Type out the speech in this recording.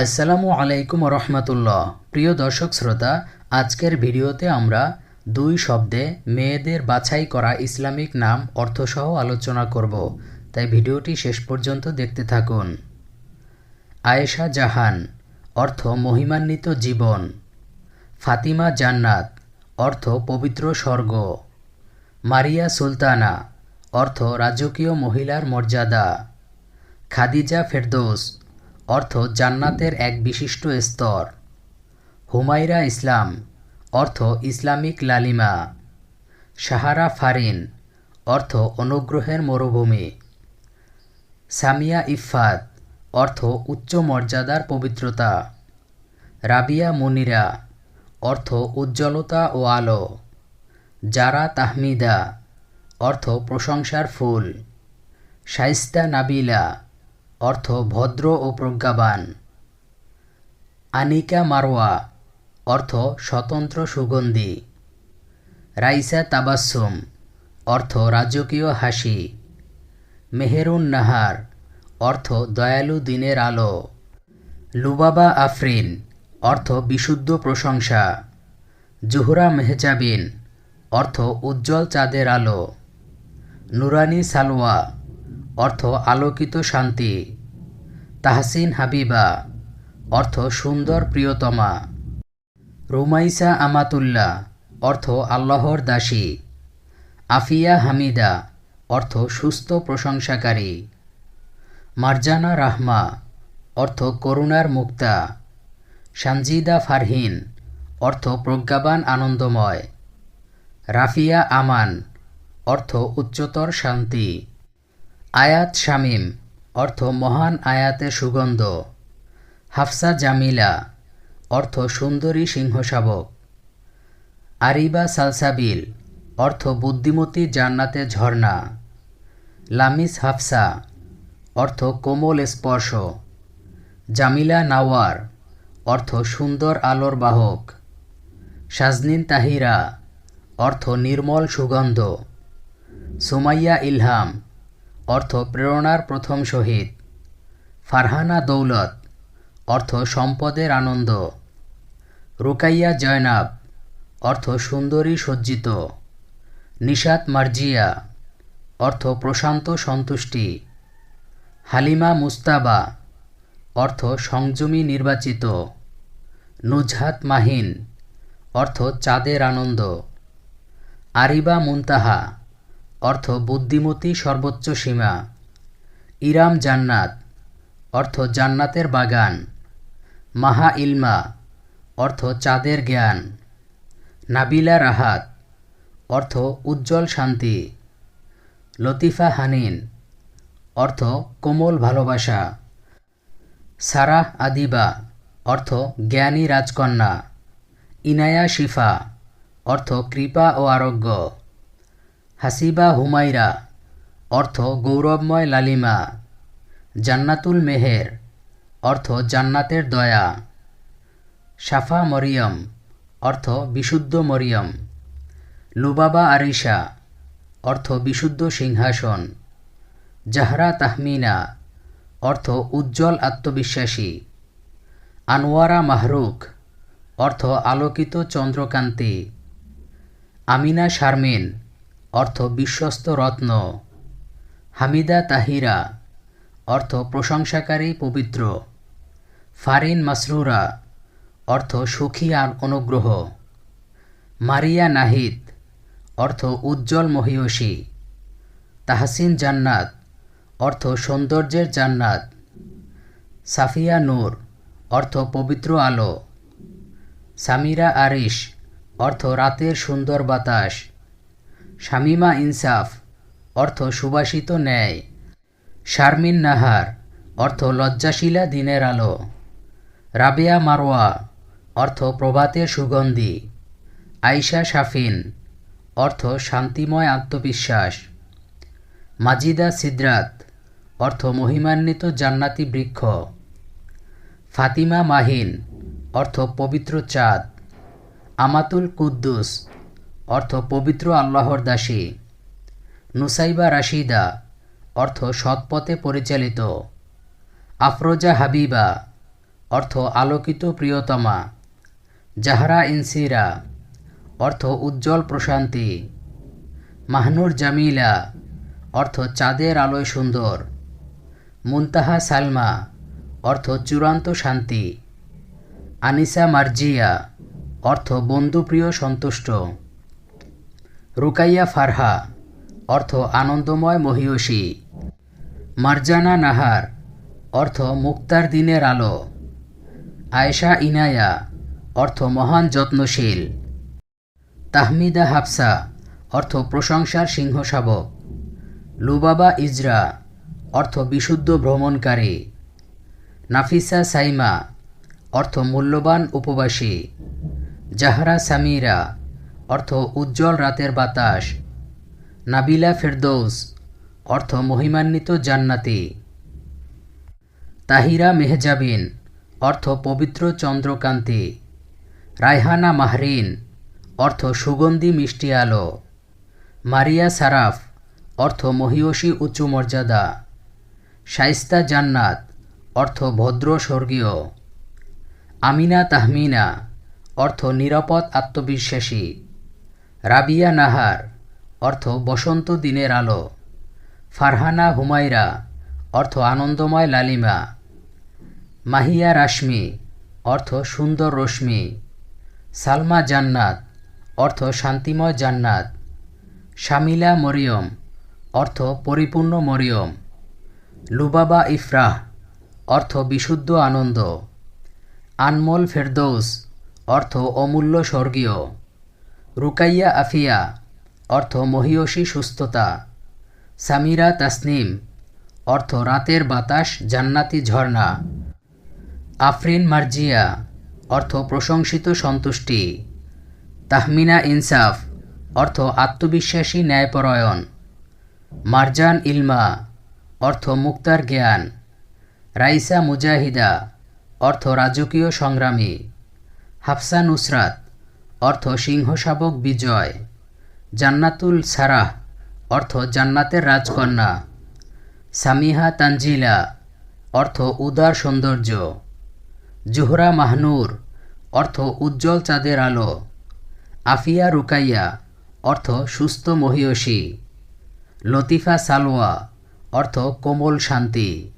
আসসালামু আলাইকুম রহমতুল্লাহ। প্রিয় দর্শক শ্রোতা, আজকের ভিডিওতে আমরা দুই শব্দে মেয়েদের বাছাই করা ইসলামিক নাম, অর্থসহ আলোচনা করব। তাই ভিডিওটি শেষ পর্যন্ত দেখতে থাকুন। আয়েশা জাহান, অর্থ মহিমান্বিত জীবন। ফাতিমা জান্নাত, অর্থ পবিত্র স্বর্গ। মারিয়া সুলতানা, অর্থ রাজকীয় মহিলার মর্যাদা। খাদিজা ফেরদৌস অর্থ জান্নাতের এক বিশিষ্ট স্তর। হুমাইরা ইসলাম, অর্থ ইসলামিক লালিমা। সাহারা ফারিন, অর্থ অনুগ্রহের মরুভূমি। সামিয়া ইফাত অর্থ উচ্চ মর্যাদার পবিত্রতা। রাবিয়া মুনিরা, অর্থ উজ্জ্বলতা ও আলো। যারা তাহমিদা, অর্থ প্রশংসার ফুল। শাইস্তা নাবিলা অর্থ ভদ্র ও প্রজ্ঞাবান। আনিকা মারোয়া অর্থ স্বতন্ত্র সুগন্ধি। রাইসা তাবাসুম অর্থ রাজকীয় হাসি। মেহেরুন নাহার, অর্থ দয়ালু দিনের আলো। লুবাবা আফরিন, অর্থ বিশুদ্ধ প্রশংসা। জুহরা মেহজাবিন, অর্থ উজ্জ্বল চাঁদের আলো। নুরানি সালোয়া অর্থ আলোকিত শান্তি। তাহসিন হাবিবা। অর্থ, সুন্দর, প্রিয়তমা। রুমাইসা আমাতুল্লাহ, অর্থ, আল্লাহর দাসী। আফিয়া হামিদা, অর্থ, সুস্থ, প্রশংসাকারী। মারজানা রাহমা, অর্থ, করুণার মুক্তা। সানজিদা ফারহিন, অর্থ, প্রজ্ঞাবান, আনন্দময়। রাফিয়া আমান, অর্থ, উচ্চতর শান্তি। আয়াত শামীম অর্থ মহান আয়াতে সুগন্ধ। হাফসা জামিলা, অর্থ সুন্দরী সিংহশাবক। আরিবা সালসাবিল, অর্থ বুদ্ধিমতী জান্নাতে ঝর্ণা। লামিস হাফসা, অর্থ কোমল স্পর্শ। জামিলা নাওয়ার, অর্থ সুন্দর আলোর বাহক। সাজনিন তাহিরা, অর্থ নির্মল সুগন্ধ। সুমাইয়া ইলহাম অর্থ প্রেরণার প্রথম শহীদ। ফারহানা দৌলত, অর্থ সম্পদের আনন্দ। রুকাইয়া জয়নাব, অর্থ সুন্দরী সজ্জিত। নিশাত মার্জিয়া, অর্থ প্রশান্ত সন্তুষ্টি। হালিমা মুস্তাবা, অর্থ সংযমী নির্বাচিত। নুজহাত মাহিন, অর্থ চাঁদের আনন্দ। আরিবা মুনতাহা অর্থ বুদ্ধিমতী সর্বোচ্চ সীমা। ইরাম জান্নাত, অর্থ জান্নাতের বাগান। মাহা ইলমা, অর্থ চাঁদের জ্ঞান। নাবিলা রাহাত, অর্থ উজ্জ্বল শান্তি। লতিফা হানিন, অর্থ কোমল ভালোবাসা। সারাহ আদিবা, অর্থ জ্ঞানী রাজকন্যা। ইনায়া শিফা, অর্থ কৃপা ও আরোগ্য। হাসিবা হুমাইরা অর্থ গৌরবময় লালিমা। জান্নাতুল মেহের। অর্থ জান্নাতের দয়া। সাফা মরিয়ম। অর্থ বিশুদ্ধ মরিয়ম। লুবাবা আরিশা। অর্থ বিশুদ্ধ সিংহাসন। জাহরা তাহমিনা। অর্থ উজ্জ্বল আত্মবিশ্বাসী। আনোয়ারা মাহরুখ অর্থ আলোকিত চন্দ্রকান্তি। আমিনা শারমিন। অর্থ বিশ্বস্ত রত্ন। হামিদা তাহিরা, অর্থ প্রশংসাকারী পবিত্র। ফারিন মাসরুরা, অর্থ সুখী আর অনুগ্রহ। মারিয়া নাহিদ, অর্থ উজ্জ্বল মহিয়সী। তাহসিন জান্নাত, অর্থ সৌন্দর্যের জান্নাত। সাফিয়া নূর, অর্থ পবিত্র আলো। সামিরা আরিশ, অর্থ রাতের সুন্দর বাতাস। শামিমা ইনসাফ, অর্থ সুবাসিত ন্যায়। শারমিন নাহার, অর্থ লজ্জাশীলা দিনের আলো। রাবেয়া মারোয়া অর্থ প্রভাতের সুগন্ধি। আইসা শাফিন, অর্থ শান্তিময় আত্মবিশ্বাস। মাজিদা সিদ্রাত, অর্থ মহিমান্বিত জান্নাতি বৃক্ষ। ফাতিমা মাহিন, অর্থ পবিত্র চাঁদ। আমাতুল কুদ্দুস অর্থ পবিত্র আল্লাহর দাসী। নুসাইবা রাশিদা, অর্থ সৎপথে পরিচালিত। আফরোজা হাবিবা, অর্থ আলোকিত প্রিয়তমা। জাহরা ইনসিরা, অর্থ উজ্জ্বল প্রশান্তি। মাহনুর জামিলা, অর্থ চাঁদের আলোয় সুন্দর। মুনতাহা সালমা, অর্থ চূড়ান্ত শান্তি। আনিসা মার্জিয়া, অর্থ বন্ধুপ্রিয় সন্তুষ্ট। রুকাইয়া ফারহা, অর্থ আনন্দময় মহিয়সী। মারজানা নাহার, অর্থ মুক্তার দিনের আলো। আয়েশা ইনায়া, অর্থ মহান যত্নশীল। তাহমিদা হাফসা, অর্থ প্রশংসার সিংহ শাবক লুবাবা ইজরা, অর্থ বিশুদ্ধ ভ্রমণকারী। নাফিসা সাইমা, অর্থ মূল্যবান উপবাসী। জাহরা সামিরা অর্থ উজ্জ্বল রাতের বাতাস। নাবিলা ফেরদৌস, অর্থ মহিমান্বিত জান্নাতি। তাহিরা মেহজাবিন, অর্থ পবিত্র চন্দ্রকান্তি। রায়হানা মাহরিন, অর্থ সুগন্ধি মিষ্টি আলো। মারিয়া সারাফ, অর্থ মহিয়সী উচ্চ মর্যাদা। শাইস্তা জান্নাত, অর্থ ভদ্র স্বর্গীয়। আমিনা তাহমিনা, অর্থ নিরাপদ আত্মবিশ্বাসী। রাবিয়া নাহার, অর্থ বসন্ত দিনের আলো। ফারহানা হুমায়রা, অর্থ আনন্দময় লালিমা। মাহিয়া রাশমি, অর্থ সুন্দর রশ্মি। সালমা জান্নাত, অর্থ শান্তিময় জান্নাত। শামিলা মরিয়ম, অর্থ পরিপূর্ণ মরিয়ম। লুবাবা ইফরাহ, অর্থ বিশুদ্ধ আনন্দ। আনমল ফেরদৌস, অর্থ অমূল্য স্বর্গীয়। রুকাইয়া আফিয়া, অর্থ মহিয়সী সুস্থতা। সামিরা তাসনিম, অর্থ রাতের বাতাস জান্নাতি ঝর্ণা। আফরিন মার্জিয়া, অর্থ প্রশংসিত সন্তুষ্টি। তাহমিনা ইনসাফ, অর্থ আত্মবিশ্বাসী ন্যায়পরায়ণ। মারজান ইলমা, অর্থ মুক্তার জ্ঞান। রাইসা মুজাহিদা, অর্থ রাজকীয় সংগ্রামী। হাফসা নুসরাত অর্থ সিংহশাবক বিজয়। জান্নাতুল সারাহ, অর্থ জান্নাতের রাজকন্যা। সামিহা তানজিলা, অর্থ উদার সৌন্দর্য। জোহরা মাহনুর, অর্থ উজ্জ্বল চাঁদের আলো। আফিয়া রুকাইয়া, অর্থ সুস্থ মহিয়সী। লতিফা সালোয়া, অর্থ কোমল শান্তি।